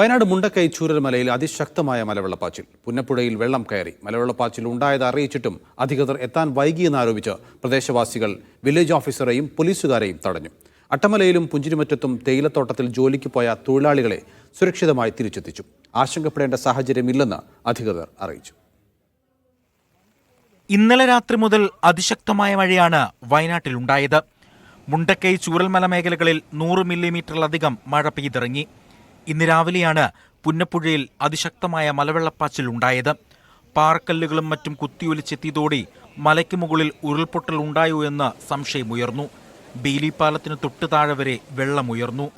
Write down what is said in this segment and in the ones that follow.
വയനാട് മുണ്ടക്കൈ ചൂരൽമലയിൽ അതിശക്തമായ മലവെള്ളപ്പാച്ചിൽ. പുന്നപ്പുഴയിൽ വെള്ളം കയറി. മലവെള്ളപ്പാച്ചിൽ ഉണ്ടായത് അറിയിച്ചിട്ടും അധികൃതർ എത്താൻ വൈകിയെന്നാരോപിച്ച് പ്രദേശവാസികൾ വില്ലേജ് ഓഫീസറെയും പോലീസുകാരെയും തടഞ്ഞു. അട്ടമലയിലും പുഞ്ചിരിമറ്റത്തും തേയിലത്തോട്ടത്തിൽ ജോലിക്ക് പോയ തൊഴിലാളികളെ സുരക്ഷിതമായി തിരിച്ചെത്തിച്ചു. ആശങ്കപ്പെടേണ്ട സാഹചര്യമില്ലെന്ന് അധികൃതർ അറിയിച്ചു. ഇന്നലെ രാത്രി മുതൽ അതിശക്തമായ മഴയാണ് വയനാട്ടിലുണ്ടായത് മുണ്ടക്കൈ ചൂരൽമല മേഖലകളിൽ നൂറ് മില്ലിമീറ്ററിലധികം മഴ പെയ്തിറങ്ങി. ഇന്ന് രാവിലെയാണ് പുന്നപ്പുഴയിൽ അതിശക്തമായ മലവെള്ളപ്പാച്ചിൽ ഉണ്ടായത്. പാറക്കല്ലുകളും മറ്റും കുത്തിയൊലിച്ചെത്തിയതോടെ മലയ്ക്ക് മുകളിൽ ഉരുൾപൊട്ടൽ ഉണ്ടായോ എന്ന് സംശയമുയർന്നു ബീലി പാലത്തിന് തൊട്ടു താഴെ വരെ വെള്ളമുയർന്നു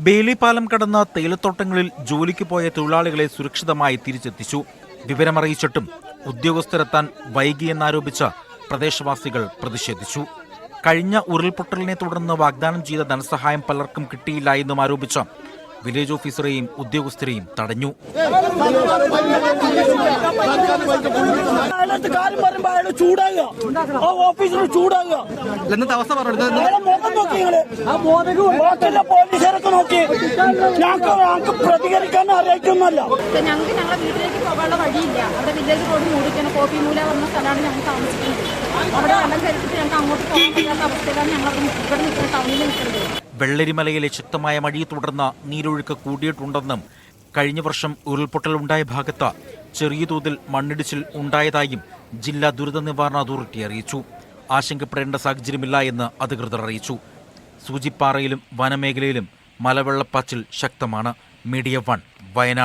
ബേലിപ്പാലം പാലം കടന്ന തേയിലത്തോട്ടങ്ങളിൽ ജോലിക്ക് പോയ തൊഴിലാളികളെ സുരക്ഷിതമായി തിരിച്ചെത്തിച്ചു. വിവരമറിയിച്ചിട്ടും ഉദ്യോഗസ്ഥരെത്താൻ വൈകിയെന്നാരോപിച്ച് പ്രദേശവാസികൾ പ്രതിഷേധിച്ചു. കഴിഞ്ഞ ഉരുൾപൊട്ടലിനെ തുടർന്ന് വാഗ്ദാനം ചെയ്ത ധനസഹായം പലർക്കും കിട്ടിയില്ല എന്നും ആരോപിച്ച വില്ലേജ് ഓഫീസറെയും ഉദ്യോഗസ്ഥരെയും തടഞ്ഞു. പ്രതികരിക്കാൻ ഞങ്ങൾക്ക് ഞങ്ങളുടെ വീട്ടിലേക്ക് പോകാനുള്ള വഴിയില്ല. അവിടെ വില്ലേജ് റോഡ് മൂടിക്കണം കോപ്പി മൂല വന്ന സ്ഥലമാണ് ഞങ്ങൾ താമസിക്കുന്നത്. അവിടെ വെള്ളം കരുത്തിട്ട് അങ്ങോട്ട് വെള്ളരിമലയിലെ ശക്തമായ മഴയെ തുടർന്ന് നീരൊഴുക്ക് കൂടിയിട്ടുണ്ടെന്നും കഴിഞ്ഞ വർഷം ഉരുൾപൊട്ടലുണ്ടായ ഭാഗത്ത് ചെറിയ തോതിൽ മണ്ണിടിച്ചിൽ ഉണ്ടായതായും ജില്ലാ ദുരിത നിവാരണ അതോറിറ്റി അറിയിച്ചു. ആശങ്കപ്പെടേണ്ട സാഹചര്യമില്ല എന്ന് അധികൃതർ അറിയിച്ചു. സൂചിപ്പാറയിലും വനമേഖലയിലും മലവെള്ളപ്പാച്ചിൽ ശക്തമാണ്. Media one Wayanad.